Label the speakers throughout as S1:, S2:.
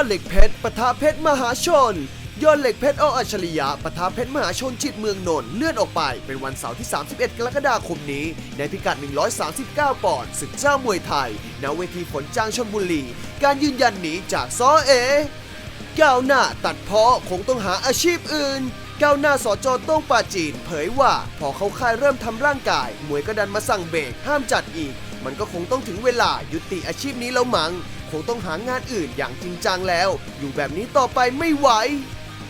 S1: อดเหล็กเพชรปะทะเพชรมหาชน ยอดเหล็กเพชรออัจฉริยะปะทะเพชรมหาชนจิตเมืองนนท์เลื่อนออกไปเป็นวันเสาร์ที่ 31 กรกฎาคมนี้ ในพิกัด 139 ปอนด์ศึกเจ้ามวยไทย ณเวทีฝนจางชนบุรี การยืนยันหนีจากซอเอก้าวหน้าตัดเพาะคงต้องหาอาชีพอื่นก้าวหน้าสอจอต้องปาจีน เผยว่าพอเขาค่ายเริ่มทำร่างกาย มวยก็ดันมาสั่งเบรกห้ามจัดอีก มันก็คงต้องถึงเวลายุติอาชีพนี้แล้วมัง้ง คงต้องหางานอื่นอย่างจริงจังแล้ว อยู่แบบนี้ต่อไปไม่ไหว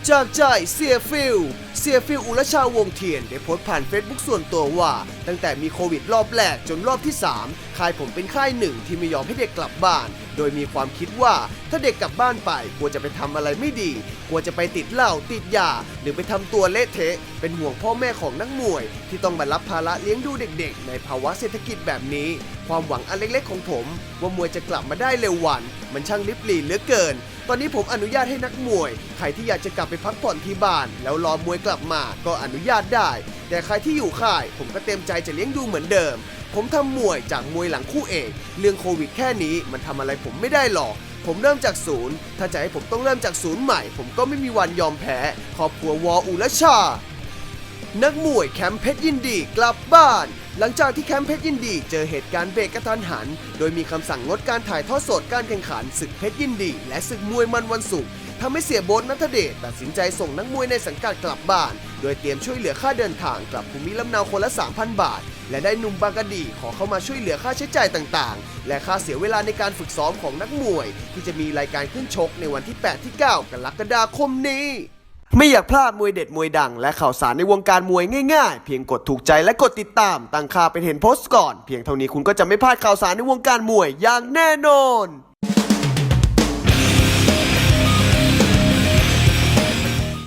S1: จากใจเสียฟิลเสียฟิลอุรชาวงเทียน ได้โพสต์ผ่านเฟซบุ๊กส่วนตัวว่า ตั้งแต่มีโควิดรอบแรกจนรอบที่ 3 ค่ายผมเป็นค่ายหนึ่งที่ไม่ยอมให้เด็กกลับบ้านโดยมีความคิดว่าถ้าเด็กกลับบ้านไปกลัวจะไปทำอะไรไม่ดี กลัวจะไปติดเหล้าติดยา หรือไปทำตัวเละเทะ เป็นห่วงพ่อแม่ของนักมวย ที่ต้องมารับภาระเลี้ยงดูเด็กๆ ในภาวะเศรษฐกิจแบบนี้ ความหวังอันเล็กๆของผม ว่ามวยจะกลับมาได้เร็ววัน มันช่างลิบหลีเหลือเกิน ตอนนี้ผมอนุญาตให้นักมวย ใครที่อยากจะกลับไปพักผ่อนที่บ้าน แล้วรอมวยกลับมาก็อนุญาตได้ แต่ใครที่อยู่ค่าย ผมก็เต็มใจจะเลี้ยงดูเหมือนเดิม ผมทำมวยจากมวยหลังคู่เอก เรื่องโควิดแค่นี้มันทำอะไรผมไม่ได้หรอก ผมเริ่มจากศูนย์ ถ้าจะให้ผมต้องเริ่มจากศูนย์ใหม่ ผมก็ไม่มีวันยอมแพ้ครอบครัววออุลชา นักมวยแคมป์เพชรยินดีกลับบ้าน หลังจากที่แคมป์เพชรยินดีเจอเหตุการณ์เบรกกระทันหัน โดยมีคำสั่งงดการถ่ายทอดสดการแข่งขันศึกเพชรยินดี และศึกมวยมันวันศุกร์ทำให้เสียโบนนัทเดชตัดสินใจส่งนักมวยในสังกัดกลับบ้าน โดยเตรียมช่วยเหลือค่าเดินทางกลับภูมิลำเนาคนละ 3,000 บาท และได้หนุ่มบางกะดีขอเข้ามาช่วยเหลือค่าใช้จ่ายต่างๆ และค่าเสียเวลาในการฝึกซ้อมของนักมวย ที่จะมีรายการขึ้นชกในวันที่ 8 ที่ 9 กรกฎาคมนี้ ไม่อยากพลาดมวยเด็ดมวยดัง และข่าวสารในวงการมวยง่ายๆ เพียงกดถูกใจและกดติดตามตั้งค่าเป็นเห็นโพสต์ก่อน เพียงเท่านี้คุณก็จะไม่พลาดข่าวสารในวงการมวยอย่างแน่นอน